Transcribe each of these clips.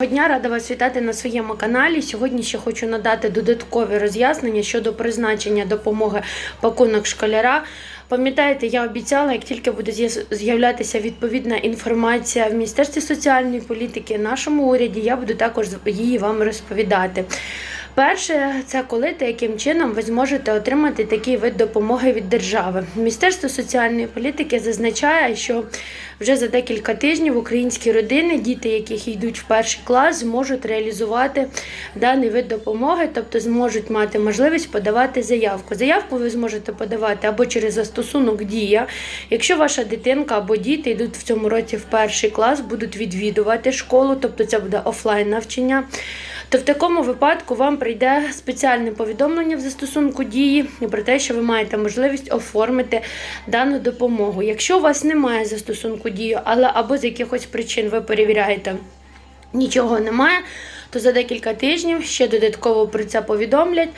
Доброго Дня, рада вас вітати на своєму каналі. Сьогодні ще хочу надати додаткові роз'яснення щодо призначення допомоги пакунок школяра. Пам'ятаєте, я обіцяла, як тільки буде з'являтися відповідна інформація в Міністерстві соціальної політики, нашому уряді, я буду також її вам розповідати. Перше, це коли та яким чином ви зможете отримати такий вид допомоги від держави. Міністерство соціальної політики зазначає, що вже за декілька тижнів українські родини, діти, яких йдуть в перший клас, зможуть реалізувати даний вид допомоги, тобто зможуть мати можливість подавати заявку. Заявку ви зможете подавати або через застосунок Дія. Якщо ваша дитинка або діти йдуть в цьому році в перший клас, будуть відвідувати школу, тобто це буде офлайн навчання. То в такому випадку вам прийде спеціальне повідомлення в застосунку дії про те, що ви маєте можливість оформити дану допомогу. Якщо у вас немає застосунку дії, але або з якихось причин ви перевіряєте, нічого немає, то за декілька тижнів ще додатково про це повідомлять.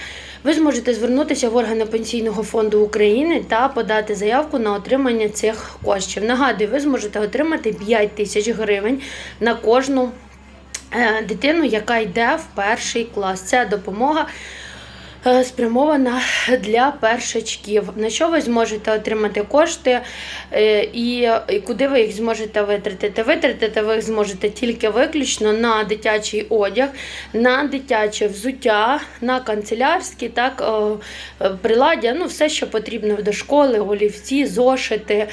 Ви зможете звернутися в органи Пенсійного фонду України та подати заявку на отримання цих коштів. Нагадую, ви зможете отримати 5 тисяч гривень на кожну дитину, яка йде в перший клас. Це допомога е, спрямована для першачків. На що ви зможете отримати кошти е, і, куди ви їх зможете витратити? Витратити ви їх зможете тільки виключно на дитячий одяг, на дитяче взуття, на канцелярські, так, е, е, приладдя, ну все, що потрібно до школи, олівці, зошити,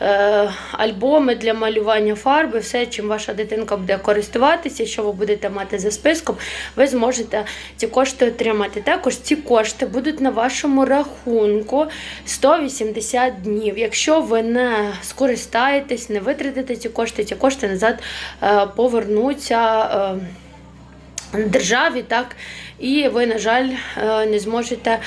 е, альбоми для малювання фарби, все, чим ваша дитинка буде користуватися, що ви будете мати за списком, ви зможете ці кошти отримати. Також ці кошти будуть на вашому рахунку 180 днів. Якщо ви не скористаєтесь, не витратите ці кошти, ці кошти назад е, повернуться. Державі, так, і ви, на жаль, е, не зможете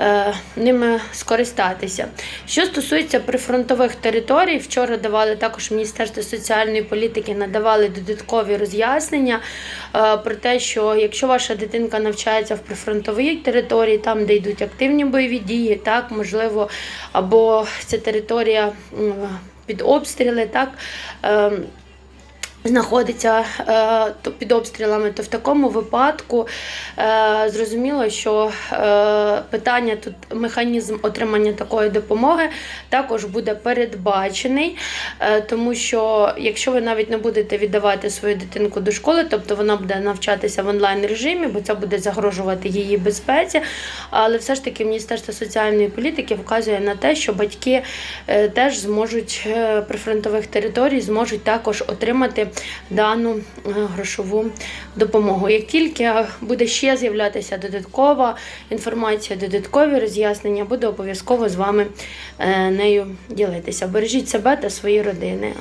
е, ними скористатися. Що стосується прифронтових територій, вчора давали також Міністерство соціальної політики, надавали додаткові роз'яснення е, про те, що якщо ваша дитинка навчається в прифронтовій території, там, де йдуть активні бойові дії, так, можливо, або ця територія під обстріли, так. Знаходиться е, то під обстрілами, то в такому випадку е, зрозуміло, що е, питання тут механізм отримання такої допомоги також буде передбачений, тому що якщо ви навіть не будете віддавати свою дитинку до школи, тобто вона буде навчатися в онлайн режимі, бо це буде загрожувати її безпеці. Але все ж таки Міністерство соціальної політики вказує на те, що батьки теж зможуть прифронтових територій зможуть також отримати дану е, грошову допомогу. Як тільки буде ще з'являтися додаткова інформація, додаткові роз'яснення, буду обов'язково з вами е, нею ділитися. Бережіть себе та свої родини.